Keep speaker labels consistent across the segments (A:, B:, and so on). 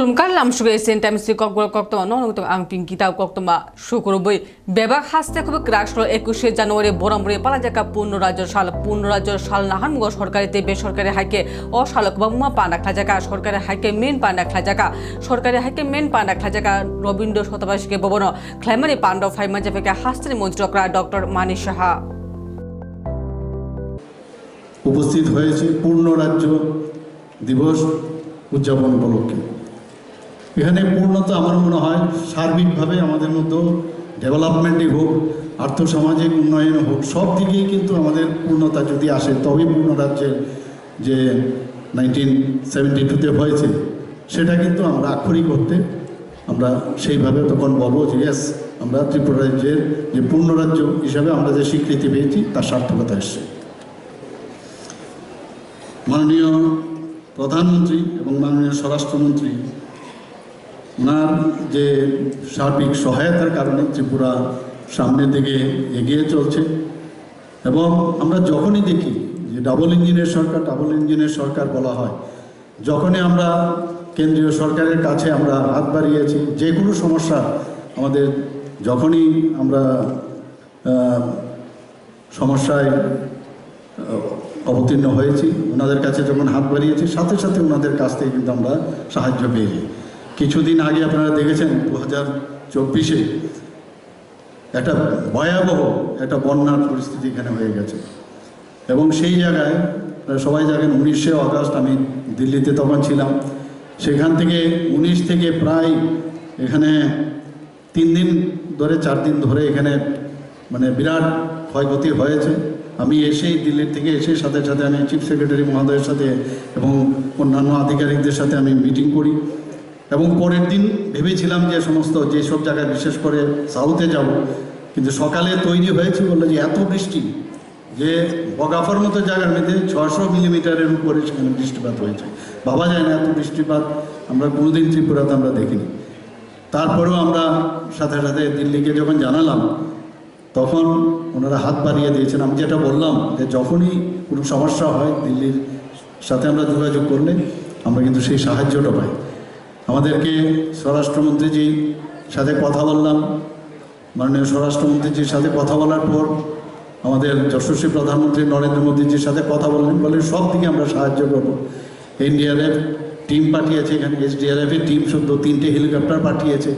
A: খুলুমকার লামসুগে এসেন টাইমসি ককবল কক্তমা ননগত আং পিং পিঙ্কিতা কক্তমা শুক্রবই বেবাক হাসতে খুব ক্রাশ একুশে জানুয়ারি বরমরে পালা জায়গা পূর্ণ রাজ্য সাল পূর্ণ রাজ্য সাল নাহান মুগ সরকারিতে বেসরকারি হাইকে অশালক বা বাবুমা পানা জায়গা সরকারি হাইকে মেন পানা জায়গা সরকারি হাইকে মেন পানা জায়গা রবীন্দ্র শতবার্ষিকে ভবন খ্লাইমারি পাণ্ডব ফাইমাজে ফেকে হাস্তের মন্ত্রকরা ডক্টর মানি সাহা
B: উপস্থিত হয়েছে পূর্ণ রাজ্য দিবস উদযাপন উপলক্ষে এখানে পূর্ণতা আমার মনে হয় সার্বিকভাবে আমাদের মধ্যে ডেভেলপমেন্টই হোক, আর্থসামাজিক উন্নয়ন হোক, সব দিকেই কিন্তু আমাদের পূর্ণতা যদি আসে, তবেই পূর্ণ রাজ্যের যে নাইনটিন সেভেন্টি টুতে হয়েছে, সেটা কিন্তু আমরা আক্ষরিক করতে আমরা সেইভাবে তখন বলব যে ইয়েস আমরা ত্রিপুরা রাজ্যের যে পূর্ণ রাজ্য হিসাবে আমরা যে স্বীকৃতি পেয়েছি, তার সার্থকতা এসছে। মাননীয় প্রধানমন্ত্রী এবং মাননীয় স্বরাষ্ট্রমন্ত্রী ওনার যে সার্বিক সহায়তার কারণে ত্রিপুরা সামনের দিকে এগিয়ে চলছে। এবং আমরা যখনই দেখি যে ডাবল ইঞ্জিনের সরকার, ডাবল ইঞ্জিনের সরকার বলা হয়, যখনই আমরা কেন্দ্রীয় সরকারের কাছে আমরা হাত বাড়িয়েছি, যে কোনো সমস্যা আমাদের যখনই আমরা সমস্যায় অবতীর্ণ হয়েছি, ওনাদের কাছে যখন হাত বাড়িয়েছি, সাথে সাথে ওনাদের কাছ থেকে কিন্তু আমরা সাহায্য পেয়েছি। কিছুদিন আগে আপনারা দেখেছেন দু হাজার চব্বিশে একটা ভয়াবহ একটা বন্যার পরিস্থিতি এখানে হয়ে গেছে। এবং সেই জায়গায় সবাই জানেন উনিশে আগস্ট আমি দিল্লিতে তখন ছিলাম। সেখান থেকে উনিশ থেকে প্রায় এখানে তিন দিন ধরে, চার দিন ধরে এখানে মানে বিরাট ক্ষয়ক্ষতি হয়েছে। আমি এসেই দিল্লির থেকে এসে সাথে সাথে আমি চিফ সেক্রেটারি মহোদয়ের সাথে এবং অন্যান্য আধিকারিকদের সাথে আমি মিটিং করি। এবং পরের দিন ভেবেছিলাম যে সমস্ত যেসব জায়গায় বিশেষ করে সাউথে যাব, কিন্তু সকালে তৈরি হয়েছে বলল যে এত বৃষ্টি যে বগাফার মতো জায়গার মধ্যে ছশো মিলিমিটারের উপরে সেখানে বৃষ্টিপাত হয়েছে। ভাবা যায় না এত বৃষ্টিপাত আমরা কোনোদিন ত্রিপুরাতে আমরা দেখিনি। তারপরেও আমরা সাথে সাথে দিল্লিকে যখন জানালাম, তখন ওনারা হাত বাড়িয়ে দিয়েছেন। আমি যেটা বললাম যে যখনই কোনো সমস্যা হয় দিল্লির সাথে আমরা যোগাযোগ করলে আমরা কিন্তু সেই সাহায্যটা পাই। আমাদেরকে স্বরাষ্ট্রমন্ত্রীজির সাথে কথা বললাম। মাননীয় স্বরাষ্ট্রমন্ত্রীজির সাথে কথা বলার পর আমাদের যশস্বী প্রধানমন্ত্রী নরেন্দ্র মোদীজির সাথে কথা বললেন বলে সব দিকে আমরা সাহায্য করব। এনডিআরএফ টিম পাঠিয়েছে, এখানে এসডিআরএফ এর টিম শুদ্ধ তিনটে হেলিকপ্টার পাঠিয়েছে।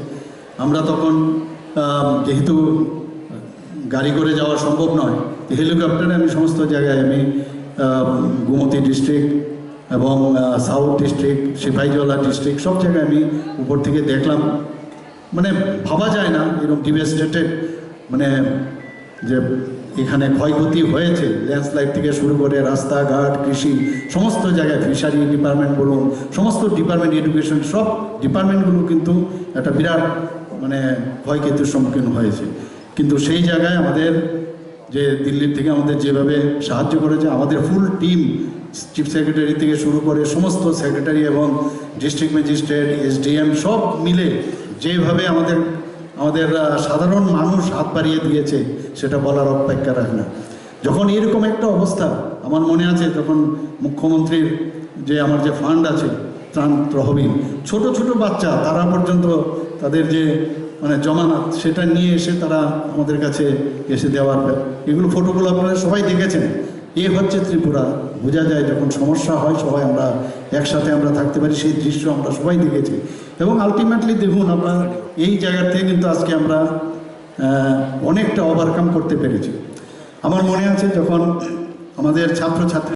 B: আমরা তখন যেহেতু গাড়ি করে যাওয়া সম্ভব নয় হেলিকপ্টারে আমি সমস্ত জায়গায় আমি গোমতী ডিস্ট্রিক্ট এবং সাউথ ডিস্ট্রিক্ট সিপাহীজলা ডিস্ট্রিক্ট সব জায়গায় আমি উপর থেকে দেখলাম। মানে ভাবা যায় না এরকম ডিভেস্টেটেড মানে যে এখানে ক্ষয়ক্ষতি হয়েছে ল্যান্ডস্লাইড থেকে শুরু করে রাস্তাঘাট, কৃষি, সমস্ত জায়গায় ফিশারি ডিপার্টমেন্ট বলুন, সমস্ত ডিপার্টমেন্ট এডুকেশন সব ডিপার্টমেন্টগুলো কিন্তু একটা বিরাট মানে ক্ষয়ক্ষতির সম্মুখীন হয়েছে। কিন্তু সেই জায়গায় আমাদের যে দিল্লির থেকে আমাদের যেভাবে সাহায্য করেছে, আমাদের ফুল টিম চিফ সেক্রেটারি থেকে শুরু করে সমস্ত সেক্রেটারি এবং ডিস্ট্রিক্ট ম্যাজিস্ট্রেট এসডিএম সব মিলে যেভাবে আমাদের আমাদের সাধারণ মানুষ হাত বাড়িয়ে দিয়েছে, সেটা বলার অপেক্ষা রাখে না। যখন এরকম একটা অবস্থা, আমার মনে আছে তখন মুখ্যমন্ত্রীর যে আমার যে ফান্ড আছে, ত্রাণ তহবিল, ছোট ছোট বাচ্চা, তারা পর্যন্ত তাদের যে মানে জমানত, সেটা নিয়ে এসে তারা আমাদের কাছে এসে দেওয়ার এগুলো ফটোগুলো আপনারা সবাই দেখেছেন। এ হচ্ছে ত্রিপুরা। বোঝা যায় যখন সমস্যা হয়, সবাই আমরা একসাথে আমরা থাকতে পারি, সেই দৃশ্য আমরা সবাই দেখেছি। এবং আলটিমেটলি দেখুন আমরা এই জায়গাতে কিন্তু আজকে আমরা অনেকটা ওভারকাম করতে পেরেছি। আমার মনে আছে যখন আমাদের ছাত্রছাত্রী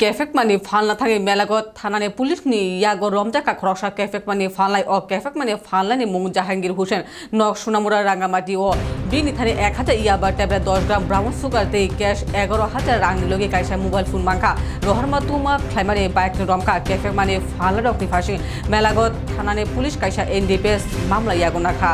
A: Falna thangi melagot thanane pulis ni yago romja ka khoroksa kefek mani falnai o kefek mani falnai ni mung Jahangir Hussein nok Sunamura Rangamati o bini thane এক হাজার ইয়াবার ট্যাবলেট দশ গ্রাম ব্রাউন সুগার তে cash এগারো হাজার রাংনি লগে কাইসা মোবাইল ফোন মাংখা রহরমা তুমা খাইমানে বাইক রমকা কেফেক মানে ফালা রকনি ফাঁসি মেলাগত থানানে পুলিশ কাইসা এনডিপিএস মামলা ইয়াগো নাখা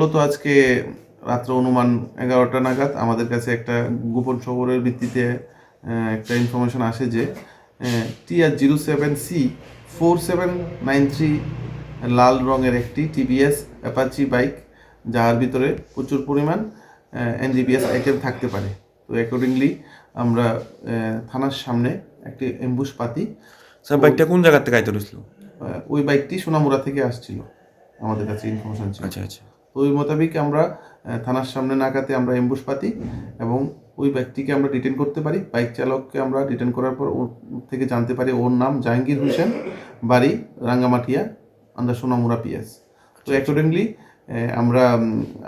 C: মূলত আজকে রাত্র অনুমান এগারোটা নাগাদ আমাদের কাছে একটা গোপন খবরের ভিত্তিতে একটা ইনফরমেশন আসে যে TR zero seven C four seven nine three লাল রঙের একটি টিভিএস অ্যাপাচি বাইক যার ভিতরে প্রচুর পরিমাণ এনডিপিএস আইটেম থাকতে পারে। তো অ্যাকর্ডিংলি আমরা থানার সামনে একটি এম্বুশ পাতি।
D: স্যার বাইকটা কোন জায়গা থেকে আইতে
C: ওই বাইকটি সোনামুড়া থেকে আসছিল। আমাদের কাছে ইনফরমেশন ছিল।
D: আচ্ছা আচ্ছা।
C: তো ওই মোতাবেক আমরা থানার সামনে নাকাতে আমরা এম্বুশ পাতি এবং ওই ব্যক্তিকে আমরা ডিটেন করতে পারি। বাইক চালককে আমরা ডিটেন করার পর ওর থেকে জানতে পারি ওর নাম জাহাঙ্গীর হোসেন বাড়ি রাঙ্গামাটিয়া আন্ডার সোনামুরা পিএস তো অ্যাকর্ডিংলি আমরা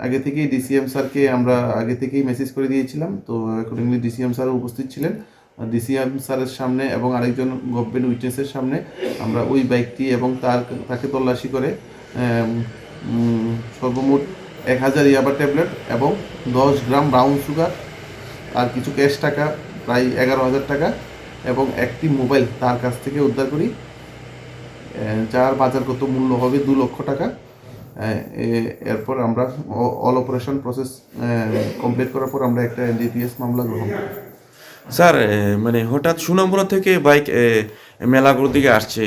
C: আগে থেকেই ডিসিএম স্যারকে আমরা আগে থেকেই মেসেজ করে দিয়েছিলাম। তো অ্যাকর্ডিংলি ডিসিএম স্যার উপস্থিত ছিলেন। ডিসিএম স্যারের সামনে এবং আরেকজন গভর্নমেন্ট উইটনেসের সামনে আমরা ওই বাইকটি এবং তার তাকে তল্লাশি করে সর্বমোট এক হাজার ইয়াবা ট্যাবলেট এবং দশ গ্রাম ব্রাউন সুগার, আর কিছু ক্যাশ টাকা, প্রায় এগারো হাজার টাকা, এবং একটি মোবাইল তার কাছ থেকে উদ্ধার করি। যার বাজারগত মূল্য হবে দু লক্ষ টাকা। এরপর আমরা অল অপারেশন প্রসেস কমপ্লিট করার পর আমরা একটা এনডিপিএস মামলা গ্রহণ করি।
D: স্যার মানে হঠাৎ সুনামপুরা থেকে বাইক মেলাগুলোর দিকে আসছে।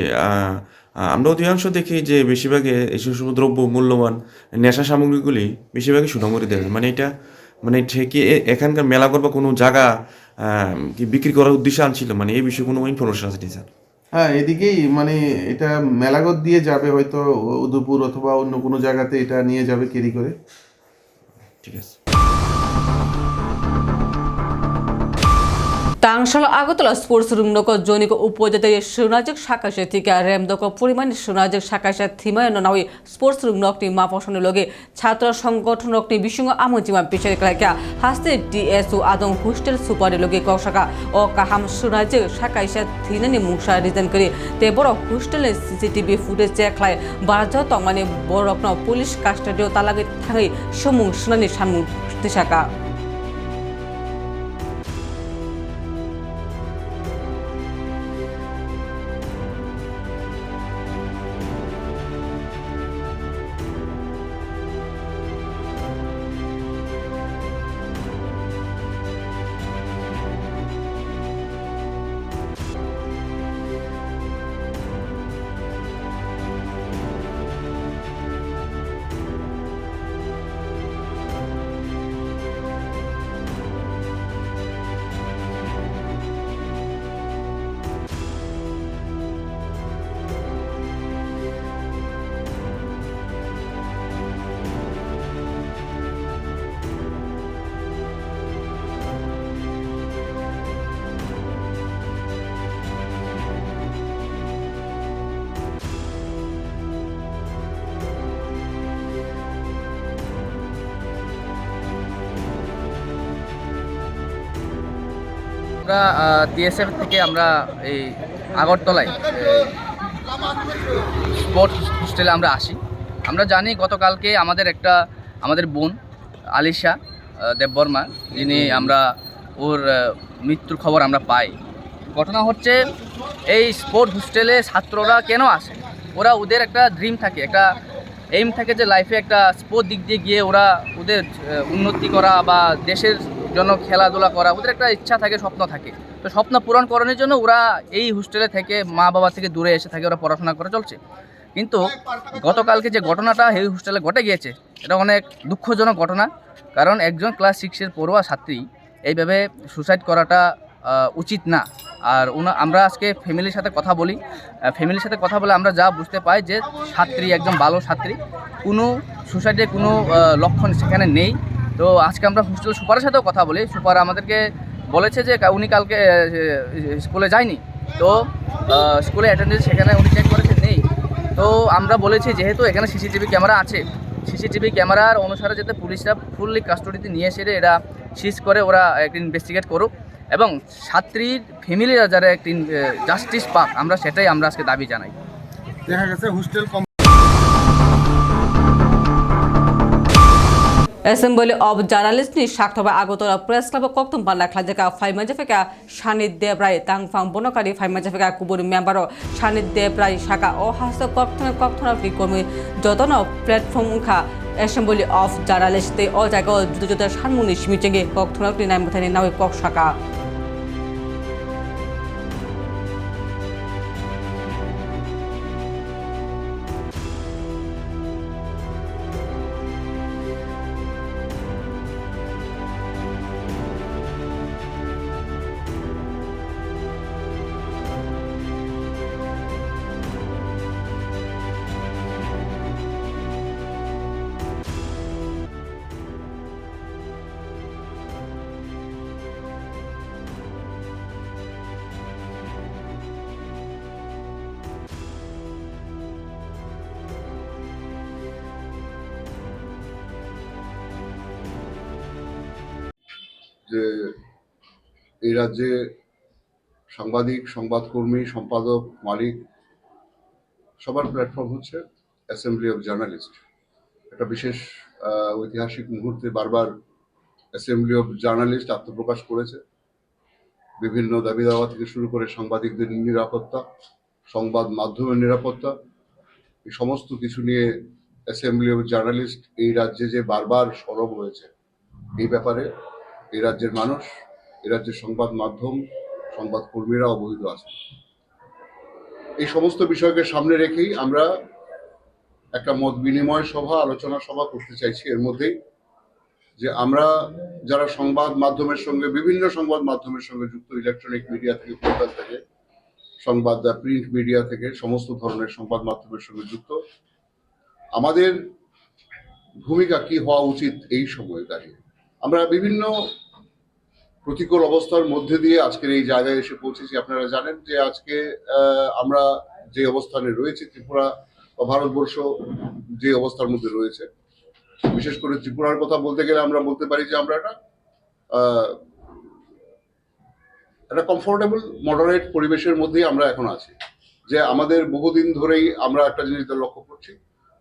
D: আমরা অধিকাংশ দেখি যে বেশিরভাগে এই সব দ্রব্য মূল্যবান নেশা সামগ্রীগুলি বেশিরভাগই সুনামপুরি দেয় মানে এটা মানে ঠিকই এ- এখানকার মেলা করবা কোনো জায়গা কি বিক্রি করার উদ্দেশ্যে আনছিল? মানে এই বিষয়ে কোনো ইনফরমেশন আছে স্যার?
C: হ্যাঁ এদিকেই মানে এটা মেলাগত দিয়ে যাবে হয়তো উদয়পুর অথবা অন্য কোনো জায়গাতে এটা নিয়ে যাবে ক্যারি করে।
D: ঠিক আছে।
A: টাংশাল আগতলা স্পোর্টস রুমনক জৈনিক উপজাতি সুনাজক শাখাসে থেকে রেমদক পরিমাণ সুনাজক শাখাসে থিমায় ননাওই স্পোর্টস রুমনকনি মাপসনে লগে ছাত্র সংগঠন সংগঠনকনি বিসঙ্গ আমজিমা পিছনে কালাইকা হাস্তে ডিএসও আদং হোস্টেল সুপারে লগে কৌশাকা ও কাহাম সুনাজক শাখাইসে থিনানি মুংসা রিজন করে। তে বড় হোস্টেলে সিসিটিভি ফুটেজ চেকলাই বারাজাও তংমানে বড় পুলিশ কাস্টাডিও তালাগে থাঙै সমুং সুনানি সানমুং তিসাকা
E: আমরা টিএসএফ থেকে আমরা এই আগরতলায় স্পোর্টস হোস্টেলে আমরা আসি। আমরা জানি গতকালকে আমাদের একটা, আমাদের বোন, আলিশা দেববর্মা, যিনি আমরা, ওর মৃত্যুর খবর আমরা পাই। ঘটনা হচ্ছে, এই স্পোর্ট হোস্টেলে ছাত্ররা কেন আসে? ওরা ওদের একটা ড্রিম থাকে, একটা এইম থাকে যে লাইফে একটা স্পোর্ট দিক দিয়ে গিয়ে ওরা ওদের উন্নতি করা বা দেশের জন্য খেলাধুলা করা, ওদের একটা ইচ্ছা থাকে, স্বপ্ন থাকে। তো স্বপ্ন পূরণ করানোর জন্য ওরা এই হোস্টেলে থেকে মা বাবা থেকে দূরে এসে থাকে, ওরা পড়াশোনা করে চলছে। কিন্তু গতকালকে যে ঘটনাটা এই হোস্টেলে ঘটে গিয়েছে, এটা অনেক দুঃখজনক ঘটনা। কারণ একজন ক্লাস সিক্সের পড়ুয়া ছাত্রী এইভাবে সুসাইড করাটা উচিত না। আর উনা, আমরা আজকে ফ্যামিলির সাথে কথা বলি। ফ্যামিলির সাথে কথা বলে আমরা যা বুঝতে পাই যে ছাত্রী, একজন ভালো ছাত্রী। কোনো সুসাইডের কোনো লক্ষণ সেখানে নেই। তো আজকে আমরা হোস্টেল সুপারের সাথেও কথা বলি। সুপার আমাদেরকে বলেছে যে উনি কালকে স্কুলে যায়নি। তো স্কুলে অ্যাটেন্ডেন্স সেখানে উনি চেক করেছে নেই। তো আমরা বলেছি, যেহেতু এখানে সিসিটিভি ক্যামেরা আছে সিসিটিভি ক্যামেরার অনুসারে যাতে পুলিশরা ফুললি কাস্টডিতে নিয়ে এসে এরা সিজ করে, ওরা একটা ইনভেস্টিগেট করুক। এবং ছাত্রীর ফ্যামিলিরা যারা একটি জাস্টিস পাক, আমরা সেটাই আমরা আজকে দাবি জানাই।
F: দেখা গেছে hostel cum
A: assembly of journalist নি সাক্তবা আগতরা প্রেস ক্লাব কক্তম পান্না খাজেকা ফাইমাজেফেকা ফেকা রায় তাংফাং বনকারি ফাইমাজেফেকা কুবুর মেম্বার শানিত দেবরাই শাখা ও হাস কক্তন কক্তন কর্মী যতন প্ল্যাটফর্ম উখা Assembly of Journalists te o jago juda juda sanmungni simichenge কক thunak
G: যে এই রাজ্যে সাংবাদিক, সংবাদকর্মী, সম্পাদক, মালিক সবার প্ল্যাটফর্ম হচ্ছে অ্যাসেম্বলি অফ জার্নালিস্ট একটা বিশেষ ঐতিহাসিক মুহূর্তে বারবার অ্যাসেম্বলি অফ জার্নালিস্ট আত্মপ্রকাশ করেছে। বিভিন্ন দাবি দাওয়া থেকে শুরু করে সাংবাদিকদের নিরাপত্তা, সংবাদ মাধ্যমের নিরাপত্তা, এই সমস্ত কিছু নিয়ে অ্যাসেম্বলি অফ জার্নালিস্ট এই রাজ্যে যে বারবার সরব হয়েছে, এই ব্যাপারে এই রাজ্যের মানুষ, এই রাজ্যের সংবাদ মাধ্যম, সংবাদ কর্মীরা অবহিত আছে এই সমস্ত বিষয়কে সামনে রেখেই আমরা একটা মত বিনিময় সভা, আলোচনা সভা করতে চাইছি। এর মধ্যেই যে আমরা যারা সংবাদ মাধ্যমের সঙ্গে, বিভিন্ন সংবাদ মাধ্যমের সঙ্গে যুক্ত ইলেকট্রনিক মিডিয়া থেকে পোর্টাল থেকে, সংবাদ প্রিন্ট মিডিয়া থেকে, সমস্ত ধরনের সংবাদ মাধ্যমের সঙ্গে যুক্ত, আমাদের ভূমিকা কি হওয়া উচিত এই সময়ে দাঁড়িয়ে? আমরা বিভিন্ন প্রতিকূল অবস্থার মধ্যে দিয়ে আজকের এই জায়গায় এসে পৌঁছেছি। আপনারা জানেন যে আজকে আমরা যে অবস্থানে রয়েছি, ত্রিপুরা বা ভারতবর্ষ যে অবস্থার মধ্যে রয়েছে, বিশেষ করে ত্রিপুরার কথা বলতে গেলে আমরা বলতে পারি যে আমরা একটা একটা কমফোর্টেবল মডারেট পরিবেশের মধ্যেই আমরা এখন আছি। যে আমাদের বহুদিন ধরেই আমরা একটা জিনিস লক্ষ্য করছি,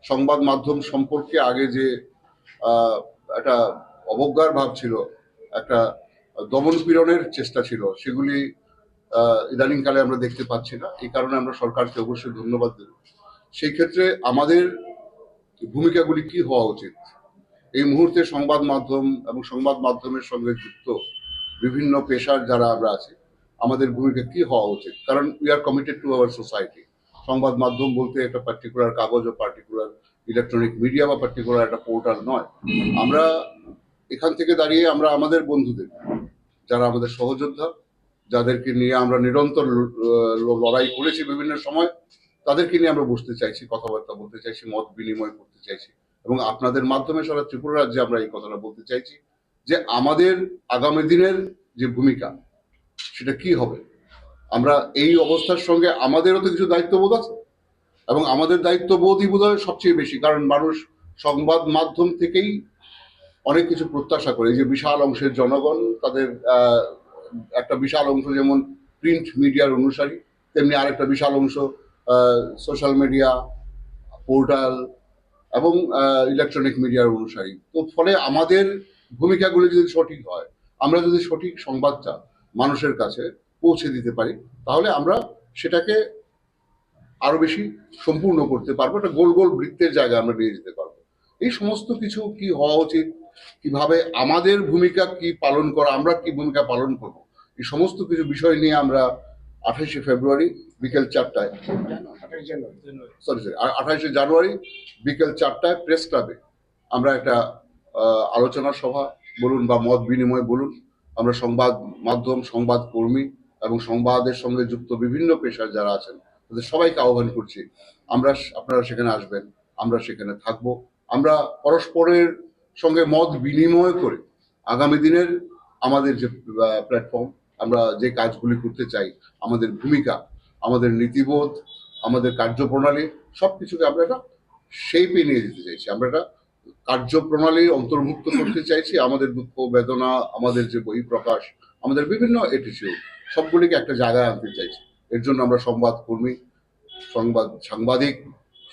G: সংবাদ মাধ্যম সম্পর্কে আগে যে একটা অবজ্ঞার ভাব ছিল, একটা দমন পীড়নের চেষ্টা ছিল, সেগুলি ইদানিংকালে আমরা দেখতে পাচ্ছি না। এই কারণে আমরা সরকারকে অবশ্যই ধন্যবাদ দেব। সেই ক্ষেত্রে আমাদের ভূমিকাগুলি কি হওয়া উচিত? এই মুহূর্তে সংবাদ মাধ্যম এবং সংবাদ মাধ্যমের সঙ্গে যুক্ত বিভিন্ন পেশার যারা আমরা আছি, আমাদের ভূমিকা কি হওয়া উচিত? কারণ we are committed to our society সংবাদ মাধ্যম বলতে একটা পার্টিকুলার কাগজ ও পার্টিকুলার ইলেকট্রনিক মিডিয়া বা পার্টিকুলার একটা পোর্টাল নয়। আমরা এখান থেকে দাঁড়িয়ে আমরা আমাদের বন্ধুদের, যারা আমাদের সহযোদ্ধা, যাদেরকে নিয়ে আমরা নিরন্তর লড়াই করেছি বিভিন্ন সময়, তাদেরকে নিয়ে আমরা বসতে চাইছি, কথাবার্তা বলতে চাইছি, মত বিনিময় করতে চাইছি এবং আপনাদের মাধ্যমে সারা ত্রিপুরা রাজ্যে আমরা এই কথাটা বলতে চাইছি যে আমাদের আগামী দিনের যে ভূমিকা, সেটা কি হবে? আমরা এই অবস্থার সঙ্গে আমাদেরও তো কিছু দায়িত্ববোধ আছে এবং আমাদের দায়িত্ববোধই বোধ সবচেয়ে বেশি, কারণ মানুষ সংবাদ মাধ্যম থেকেই অনেক কিছু প্রত্যাশা করে। যে বিশাল অংশের জনগণ তাদের একটা বিশাল অংশ যেমন প্রিন্ট মিডিয়ার অনুসারী, তেমনি আরেকটা বিশাল অংশ সোশ্যাল মিডিয়া পোর্টাল এবং ইলেকট্রনিক মিডিয়ার অনুসারী। তো ফলে আমাদের ভূমিকাগুলি যদি সঠিক হয়, আমরা যদি সঠিক সংবাদটা মানুষের কাছে পৌঁছে দিতে পারি, তাহলে আমরা সেটাকে আরও বেশি সম্পূর্ণ করতে পারব। একটা গোল গোল বৃত্তের জায়গায় আমরা নিয়ে যেতে পারব। এই সমস্ত কিছু কি হওয়া উচিত? কীভাবে আমাদের ভূমিকা কি পালন করা, আমরা কি ভূমিকা পালন করব? এই সমস্ত কিছু বিষয় নিয়ে আমরা আঠাশে ফেব্রুয়ারি বিকেল চারটায় সরি সরি আঠাশে জানুয়ারি বিকেল চারটায় প্রেস ক্লাবে আমরা একটা আলোচনা সভা বলুন বা মত বিনিময় বলুন। আমরা সংবাদ মাধ্যম, সংবাদ কর্মী এবং সংবাদের সঙ্গে যুক্ত বিভিন্ন পেশার যারা আছেন, তাদের সবাইকে আহ্বান করছি। আমরা আপনারা সেখানে আসবেন, আমরা সেখানে থাকব। আমরা পরস্পরের সঙ্গে মত বিনিময় করে আগামী দিনের আমাদের যে প্ল্যাটফর্ম আমরা যে কাজগুলি করতে চাই, আমাদের ভূমিকা, আমাদের নীতিবোধ, আমাদের কার্যপ্রণালী সব কিছুকে আমরা একটা শেপে নিয়ে যেতে চাইছি। আমরা একটা কার্যপ্রণালী অন্তর্ভুক্ত করতে চাইছি। আমাদের দুঃখ, বেদনা, আমাদের যে বই প্রকাশ আমাদের বিভিন্ন এটিচিউড সবগুলিকে একটা জায়গায় আনতে চাইছি। এর জন্য আমরা সংবাদ কর্মী সংবাদ সাংবাদিক,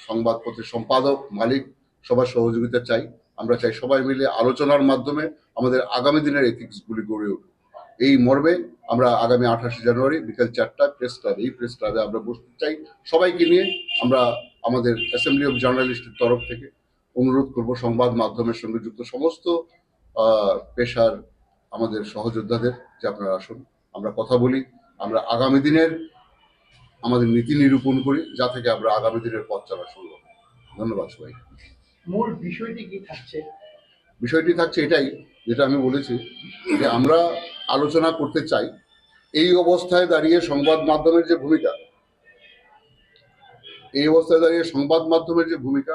G: সংবাদপত্রের সম্পাদক, মালিক, সবার সহযোগিতা চাই। আমরা চাই সবাই মিলে আলোচনার মাধ্যমে আমাদের আগামী দিনের এথিক্সগুলি গড়ে উঠুক। এই মর্মে আমরা আগামী আঠাশে জানুয়ারি বিকেল চারটায় প্রেস ক্লাবে এই প্রেস ক্লাবে আমরা বসতে চাই। সবাইকে নিয়ে আমরা আমাদের অ্যাসেম্বলি অফ জার্নালিস্টের তরফ থেকে অনুরোধ করব সংবাদ মাধ্যমের সঙ্গে যুক্ত সমস্ত পেশার আমাদের সহযোদ্ধাদের যে আপনারা আসুন, আমরা কথা বলি, আমরা আগামী দিনের আমাদের নীতি নিরূপণ করি, যা থেকে আমরা আগামী দিনের পথ চলা শুরু ধন্যবাদ সবাই
F: মূল বিষয়টি কি থাকছে?
G: বিষয়টি থাকছে এটাই, যেটা আমি বলেছি, যে আমরা আলোচনা করতে চাই, এই অবস্থায় দাঁড়িয়ে সংবাদ মাধ্যমের যে ভূমিকা, এই অবস্থায় দাঁড়িয়ে সংবাদ মাধ্যমের যে ভূমিকা,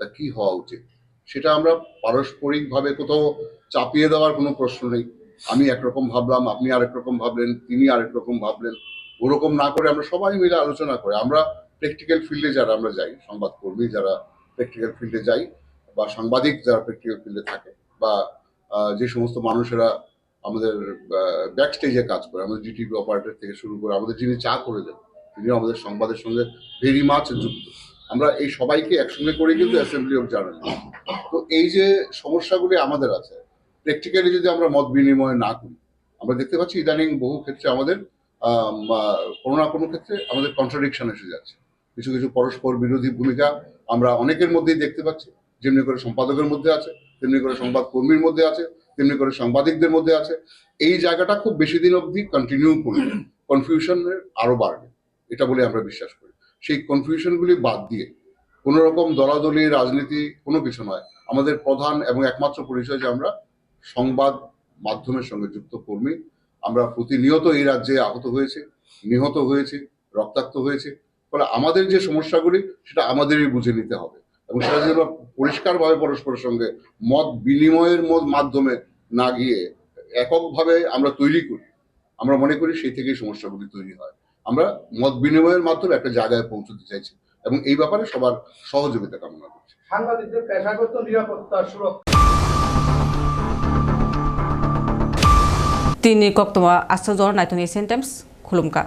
G: তা কি হওয়া উচিত? সেটা আমরা পারস্পরিকভাবে কোথাও চাপিয়ে দেওয়ার কোনো প্রশ্ন নেই। আমি একরকম ভাবলাম, আপনি আরেক রকম ভাবলেন, তিনি আরেক রকম ভাবলেন, ওরকম না করে আমরা সবাই মিলে আলোচনা করে, আমরা প্র্যাকটিক্যাল ফিল্ডে যারা আমরা যাই, সংবাদকর্মী যারা প্র্যাকটিক্যাল ফিল্ডে যাই বা সাংবাদিক যারা প্র্যাকটিক্যাল ফিল্ডে থাকে বা যে সমস্ত মানুষেরা আমাদের ব্যাক স্টেজে কাজ করে, আমাদের জিটিভি অপারেটর থেকে শুরু করে, আমাদের যিনি চা করে দেন, তিনিও আমাদের সংবাদের সঙ্গে ভেরি মাছ যুক্ত। আমরা এই সবাইকে একসঙ্গে করে কিন্তু অ্যাসেম্বলি অফ জার্নালিস্ট তো এই যে সমস্যাগুলি আমাদের আছে প্র্যাকটিক্যালি যদি আমরা মত বিনিময় না করি, আমরা দেখতে পাচ্ছি ইদানিং বহু ক্ষেত্রে আমাদের কোনো না কোনো ক্ষেত্রে আমাদের কন্ট্রাডিকশন এসে যাচ্ছে। কিছু কিছু পরস্পর বিরোধী ভূমিকা আমরা অনেকের মধ্যেই দেখতে পাচ্ছি, যেমনি করে সম্পাদকের মধ্যে আছে, তেমনি করে সংবাদ কর্মীর মধ্যে আছে, তেমনি করে সাংবাদিকদের মধ্যে আছে। এই জায়গাটা খুব বেশি দিন অবধি কন্টিনিউ করবে কনফিউশনের আরও বাড়বে, এটা বলে আমরা বিশ্বাস করি। সেই কনফিউশনগুলি বাদ দিয়ে কোনো রকম দলাদলি, রাজনীতি কোনো কিছু নয়। আমাদের প্রধান এবং একমাত্র পরিচয় যে আমরা সংবাদ মাধ্যমের সঙ্গে যুক্ত কর্মী। আমরা প্রতিনিয়ত এই রাজ্যে আহত হয়েছে, নিহত হয়েছে, রক্তাক্ত হয়েছে। ফলে আমাদের যে সমস্যাগুলি সেটা আমাদেরই বুঝে নিতে হবে। এবং সেটা যেন পরিষ্কারভাবে পরস্পরের সঙ্গে মত বিনিময়ের মাধ্যমে না গিয়ে এককভাবে আমরা তৈরি করি। আমরা মনে করি সেই থেকেই সমস্যাগুলি তৈরি হয়। আমরা মত বিনিময়ের মাধ্যমে একটা জায়গায় পৌঁছতে চাইছি এবং এই ব্যাপারে সবার সহযোগিতা কামনা করছি।
F: সাংবাদিকদের পেশাগত নিরাপত্তা সুরক্ষা।
A: asa zor na tuni sentence khulumka.